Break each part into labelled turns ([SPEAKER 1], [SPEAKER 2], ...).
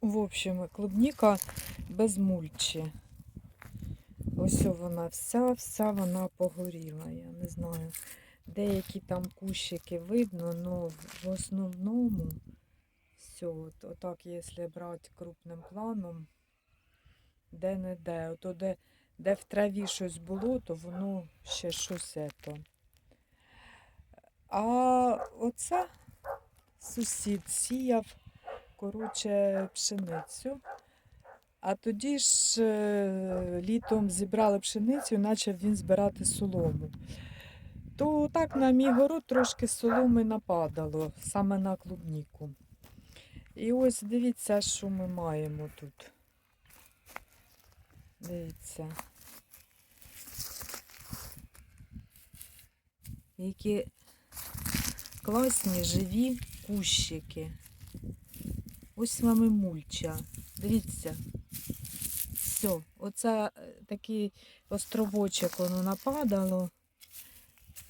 [SPEAKER 1] в общем, клубніка без мульчі. Ось вона вся, вся вона погоріла. Я не знаю. Деякі там кущики видно, але в основному все, от, отак, якщо брати крупним планом, де-не-де. Ото де, де в траві щось було, то воно ще щось ето. А оце сусід сіяв, коротше, пшеницю. А тоді ж е, літом зібрали пшеницю і почав він збирати солому. То так на мій город трошки соломи нападало, саме на клубніку. І ось дивіться, що ми маємо тут. Дивіться. Які класні живі кущики. Ось вам і мульча. Дивіться. Все, оце е, такий островочок воно нападало.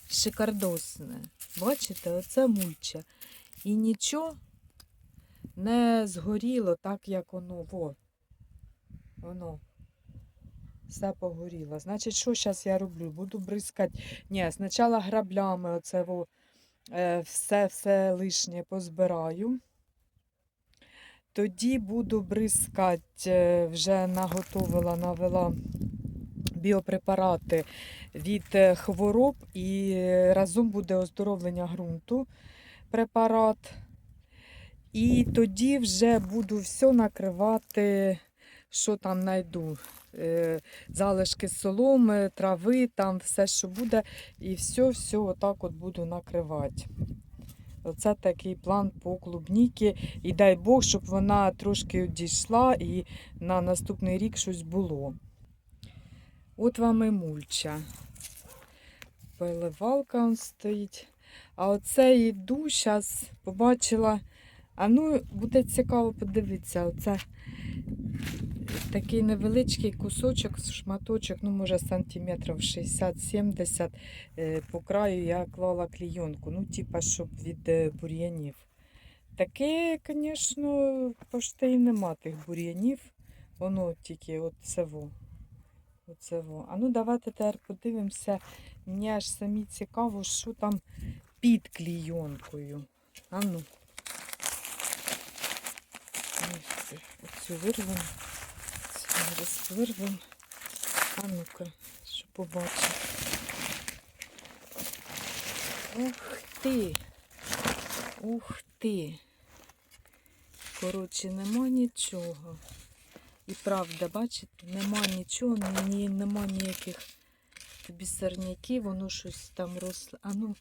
[SPEAKER 1] Шикардосне. Бачите, оце мульча. І нічого не згоріло так, як воно. Во. Воно. Все погоріло. Значить, що зараз я роблю? Буду бризкати. Ні, спочатку граблями оце во, е, все, все лишнє позбираю. Тоді буду бризкати, е, вже наготовила, навела біопрепарати від е, хвороб і е, разом буде оздоровлення ґрунту препарат. І тоді вже буду все накривати, що там знайду. Залишки соломи, трави, там все, що буде, і все, все отак от буду накривати. Оце такий план по клубніки. І дай Бог, щоб вона трошки дійшла і на наступний рік щось було. От вам і мульча. Переливалка он стоїть. А оце йду, зараз побачила. А ну, буде цікаво подивитися. Оце такий невеличкий кусочок, шматочок, ну, може, сантиметрів 60-70 е, по краю я клала клійонку. Ну, типа, щоб від е, бур'янів. Таке, звісно, пошти і нема тих бур'янів. Воно тільки от це во. Оце. А ну давайте тепер подивимося. Мені аж самі цікаво, що там під клійонкою. А ну. Оцю вирвемо. Цю вирвемо. А ну-ка, що побачимо. Ух ти! Ух ти! Коротше, нема нічого. І правда, бачите, нема нічого, ні, нема ніяких тобі сорняків, воно щось там росло. А ну,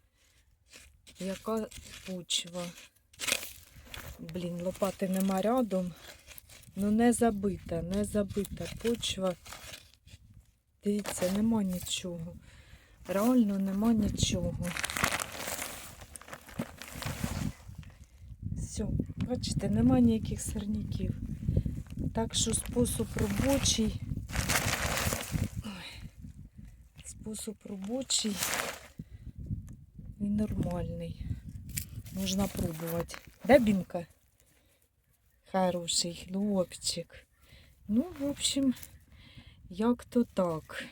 [SPEAKER 1] яка почва. Блін, лопати нема рядом. Ну не забита, не забита почва. Дивіться, нема нічого. Реально нема нічого. Все, бачите, нема ніяких сорняків. Так що спосіб робочий. Ой, спосіб робочий і нормальний. Можна пробувати. Да, Бінка? Хороший хлопчик. Ну, в общем, як то так.